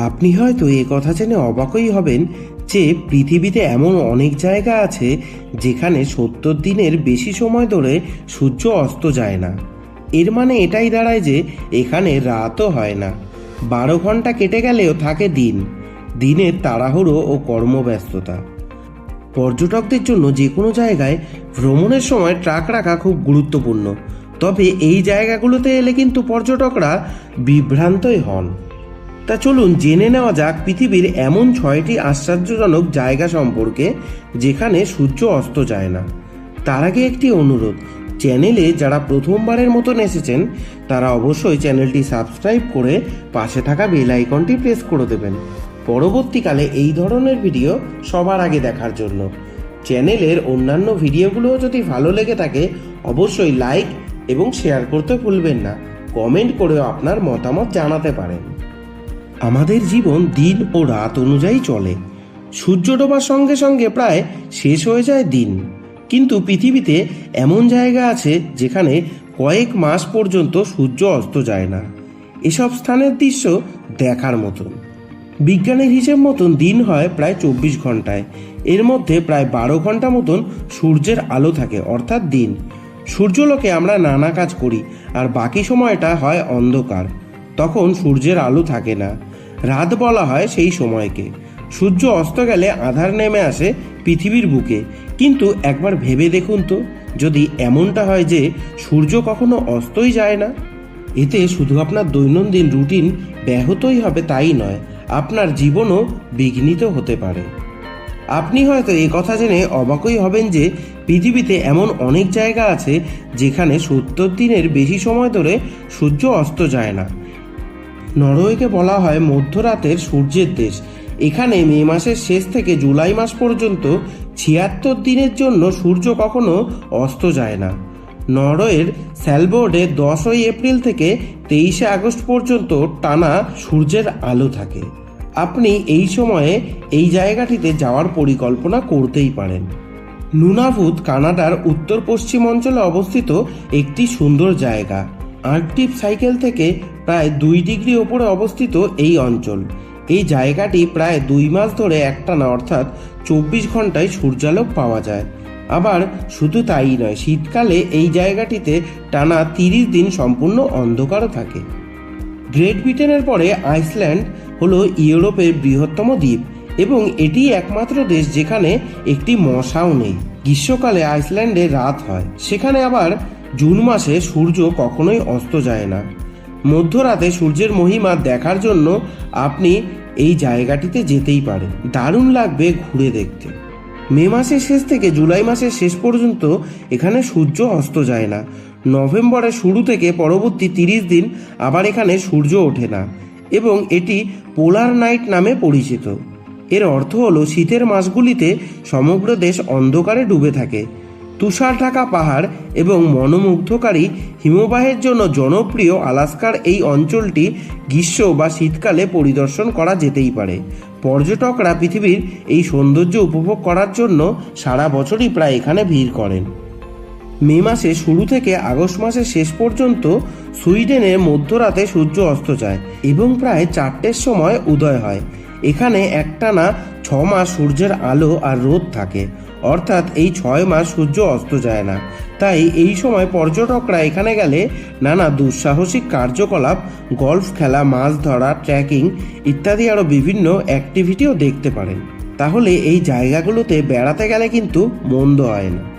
আপনি হয়তো এ কথা জেনে অবাকই হবেন যে পৃথিবীতে এমন অনেক জায়গা আছে যেখানে সত্তর দিনের বেশি সময় ধরে সূর্য অস্ত যায় না। এর মানে এটাই দাঁড়ায় যে এখানে রাতও হয় না। বারো ঘণ্টা কেটে গেলেও থাকে দিন। দিনের তাড়াহুড়ো ও কর্মব্যস্ততা। পর্যটকদের জন্য যে কোনো জায়গায় ভ্রমণের সময় ট্রাক রাখা খুব গুরুত্বপূর্ণ। তবে এই জায়গাগুলোতে এলে কিন্তু পর্যটকরা বিভ্রান্তই হন। তা চলুন জেনে নেওয়া যাক পৃথিবীর এমন ছয়টি আশ্চর্যজনক জায়গা সম্পর্কে, যেখানে সূর্য অস্ত যায় না। তার আগে একটি অনুরোধ, চ্যানেলে যারা প্রথমবারের মতন এসেছেন, তারা অবশ্যই চ্যানেলটি সাবস্ক্রাইব করে পাশে থাকা বেল আইকনটি প্রেস করে দেবেন। পরবর্তীকালে এই ধরনের ভিডিও সবার আগে দেখার জন্য। চ্যানেলের অন্যান্য ভিডিওগুলোও যদি ভালো লেগে থাকে, অবশ্যই লাইক এবং শেয়ার করতে ভুলবেন না। কমেন্ট করেও আপনার মতামত জানাতে পারেন। আমাদের জীবন দিন ও রাত অনুযায়ী চলে। সূর্য ডোবার সঙ্গে সঙ্গে প্রায় শেষ হয়ে যায় দিন। কিন্তু পৃথিবীতে এমন জায়গা আছে যেখানে কয়েক মাস পর্যন্ত সূর্য অস্ত যায় না। এসব স্থানের দৃশ্য দেখার মতন। বিজ্ঞানের হিসেব মতন দিন হয় প্রায় চব্বিশ ঘন্টায় এর মধ্যে প্রায় বারো ঘণ্টা মতন সূর্যের আলো থাকে, অর্থাৎ দিন। সূর্যলোকে আমরা নানা কাজ করি, আর বাকি সময়টা হয় অন্ধকার। তখন সূর্যের আলো থাকে না। রাত বলা হয় সেই সময়কে। সূর্য অস্ত গেলে আধার নেমে আসে পৃথিবীর বুকে। কিন্তু একবার ভেবে দেখুন তো, যদি এমনটা হয় যে সূর্য কখনো অস্তই যায় না? এতে শুধু আপনার দৈনন্দিন রুটিন ব্যাহতই হবে তাই নয়, আপনার জীবনও বিঘ্নিত হতে পারে। আপনি হয়তো এই কথা জেনে অবাকই হবেন যে পৃথিবীতে এমন অনেক জায়গা আছে যেখানে সত্তর দিনের বেশি সময় ধরে সূর্য অস্ত যায় না। নরওয়েকে বলা হয় মধ্যরাতের সূর্যের দেশ। এখানে মে মাসের শেষ থেকে জুলাই মাস পর্যন্ত ছিয়াত্তর দিনের জন্য সূর্য কখনো অস্ত যায় না। নরওয়ের স্যালবোর্ডে দশই এপ্রিল থেকে তেইশে আগস্ট পর্যন্ত টানা সূর্যের আলো থাকে। আপনি এই সময়ে এই জায়গাটিতে যাওয়ার পরিকল্পনা করতেই পারেন। নুনাভুত কানাডার উত্তর পশ্চিম অঞ্চলে অবস্থিত একটি সুন্দর জায়গা। আর্কটিপ সাইকেল থেকে প্রায় দুই ডিগ্রি ওপরে অবস্থিত এই অঞ্চল। এই জায়গাটি প্রায় দুই মাস ধরে একটানা অর্থাৎ চব্বিশ ঘন্টায় সূর্যালোক পাওয়া যায়। আবার শুধু তাই নয়, শীতকালে এই জায়গাটিতে টানা তিরিশ দিন সম্পূর্ণ অন্ধকারও থাকে। গ্রেট ব্রিটেনের পরে আইসল্যান্ড হলো ইউরোপের বৃহত্তম দ্বীপ এবং এটি একমাত্র দেশ যেখানে একটি মশাও নেই। গ্রীষ্মকালে আইসল্যান্ডে রাত হয়। সেখানে আবার জুন মাসে সূর্য কখনোই অস্ত যায় না। মধ্যরাতে সূর্যের মহিমা দেখার জন্য আপনি এই জায়গাটিতে যেতেই পারেন। দারুণ লাগবে ঘুরে দেখতে। মে মাসের শেষ থেকে জুলাই মাসের শেষ পর্যন্ত এখানে সূর্য অস্ত যায় না। নভেম্বরের শুরু থেকে পরবর্তী তিরিশ দিন আবার এখানে সূর্য ওঠে না এবং এটি পোলার নাইট নামে পরিচিত। এর অর্থ হলো শীতের মাসগুলিতে সমগ্র দেশ অন্ধকারে ডুবে থাকে। তুষার ঢাকা পাহাড় এবং মনোমুগ্ধকারী হিমবাহের জন্য জনপ্রিয় আলাস্কার এই অঞ্চলটি গ্রীষ্ম বা শীতকালে পরিদর্শন করা যেতেই পারে। পর্যটকরা পৃথিবীর এই সৌন্দর্য উপভোগ করার জন্য সারা বছরই প্রায় এখানে ভিড় করেন। মে মাসে শুরু থেকে আগস্ট মাসের শেষ পর্যন্ত সুইডেনের মধ্যরাতে সূর্য অস্ত যায় এবং প্রায় চারটের সময় উদয় হয়। এখানে একটানা ছ মাস সূর্যের আলো আর রোদ থাকে। অর্থাৎ এই ছয় মাস সূর্য অস্ত যায় না। তাই এই সময় পর্যটকরা এখানে গেলে নানা দুঃসাহসিক কার্যকলাপ, গল্ফ খেলা, মাছ ধরা, ট্রেকিং ইত্যাদি আরও বিভিন্ন অ্যাক্টিভিটিও দেখতে পারেন। তাহলে এই জায়গাগুলোতে বেড়াতে গেলে কিন্তু মন্দ হয় না।